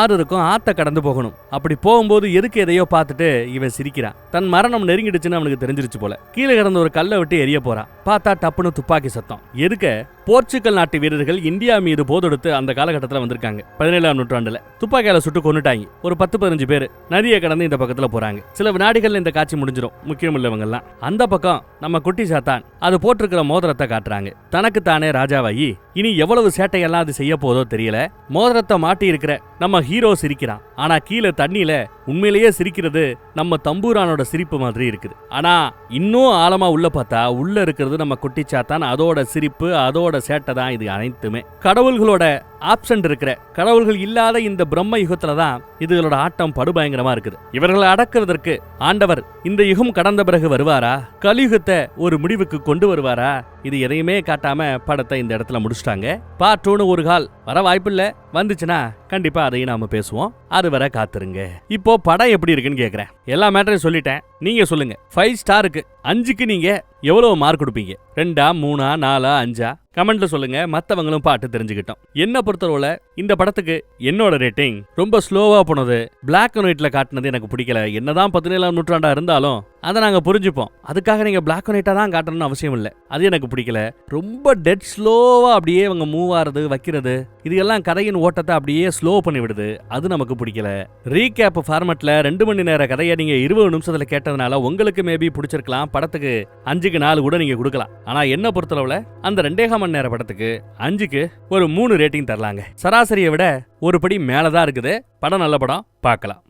Speaker 1: ஆறு இருக்கும் ஆத்த கடந்து போகணும். அப்படி போகும்போது எதுக்கு எதையோ பார்த்துட்டு இவன் சிரிக்கிறான். தன் மரணம் நெருங்கிடுச்சுன்னு அவனுக்கு தெரிஞ்சிருச்சு போல. கீழே கிடந்த ஒரு கல்லை விட்டு எரிய போறான். பார்த்தா டப்புன்னு துப்பாக்கி சத்தம். எதுக்க? போர்ச்சுகல் நாட்டு வீரர்கள் இந்தியா மீது போதெடுத்து அந்த காலகட்டத்தில் வந்திருக்காங்க. பதினேழாம் நூற்றாண்டுல துப்பாக்கியால சுட்டு கொண்டுட்டாங்க ஒரு பத்து பதினஞ்சு பேர் நதியை கடந்து இந்த பக்கத்துல போறாங்க. சில வினாடிகள் இந்த காட்சி முடிஞ்சிடும் முக்கியம் இல்லவங்க அந்த பக்கம் நம்ம குட்டி சாத்தான் அது போட்டிருக்கிற மோதிரத்தை காட்டுறாங்க. தனக்கு தானே ராஜாவாயி இனி எவ்வளவு சேட்டையெல்லாம் அது செய்ய போதோ தெரியல. மோதிரத்தை மாட்டி இருக்கிற நம்ம ஹீரோ சிரிக்கிறான். ஆனா கீழே தண்ணியில உண்மையிலேயே சிரிக்கிறது நம்ம தம்பூரானோட சிரிப்பு மாதிரி இருக்குது. ஆனா இன்னும் ஆழமா உள்ள பார்த்தா உள்ள இருக்கிறது நம்ம குட்டிச்சாத்தான் அதோட சிரிப்பு அதோட சேட்டை தான் இது அனைத்துமே. கடவுள்களோட ஆப்சன்ட் இருக்கிற கடவுள்கள் இல்லாத இந்த பிரம்ம யுகத்துல தான் இதுகளோட ஆட்டம் படுபயங்கரமா இருக்குது. இவர்களை அடக்குவதற்கு ஆண்டவர் இந்த யுகம் கடந்த பிறகு வருவாரா? கலியுகத்தை ஒரு முடிவுக்கு கொண்டு வருவாரா? இது எதையுமே காட்டாம படத்தை இந்த இடத்துல முடிச்சிட்டாங்க. பார்ட் டூன்னு ஒரு கால் வர வாய்ப்பில்ல. வந்துச்சுன்னா கண்டிப்பா அதையும் நாம பேசுவோம். அது வர காத்துருங்க. இப்போ படம் எப்படி இருக்குன்னு கேக்குறேன். எல்லா மேட்டரையும் சொல்லிட்டேன். நீங்க சொல்லுங்க. ஃபைவ் ஸ்டாருக்கு அஞ்சுக்கு நீங்க எவ்வளவு மார்க் கொடுப்பீங்க? ரெண்டா மூணா நாலா அஞ்சா? கமெண்ட்ல சொல்லுங்க. மத்தவங்களும் பாட்டு தெரிஞ்சுக்கிட்டோம். என்ன பொறுத்தளவுல இந்த படத்துக்கு என்னோட ரேட்டிங் ரொம்ப ஸ்லோவா போனது. பிளாக் அண்ட் ஒயிட்ல காட்டினது எனக்கு பிடிக்கல. என்னதான் பதினேழாம் நூற்றாண்டா இருந்தாலும் அதை நாங்கள் புரிஞ்சுப்போம். அதுக்காக நீங்கள் பிளாக் அண்ட் ஒயிட்டாக தான் காட்டணும்னு அவசியம் இல்லை. அது எனக்கு பிடிக்கல. ரொம்ப டெட் ஸ்லோவாக அப்படியே அவங்க மூவ் ஆகிறது வைக்கிறது இது எல்லாம் கதையின் ஓட்டத்தை அப்படியே ஸ்லோ பண்ணி விடுது. அது நமக்கு பிடிக்கல. ரீகேப் ஃபார்மெட்டில் ரெண்டு மணி நேர கதையை நீங்கள் இருபது நிமிஷத்தில் கேட்டதுனால உங்களுக்கு மேபி பிடிச்சிருக்கலாம். படத்துக்கு அஞ்சுக்கு நாலு கூட நீங்கள் கொடுக்கலாம். ஆனால் என்ன பொறுத்தளவில் அந்த ரெண்டேகா மணி நேர படத்துக்கு அஞ்சுக்கு ஒரு மூணு ரேட்டிங் தரலாங்க. சராசரியை விட ஒரு படி மேலே தான் இருக்குது. படம் நல்ல படம் பார்க்கலாம்.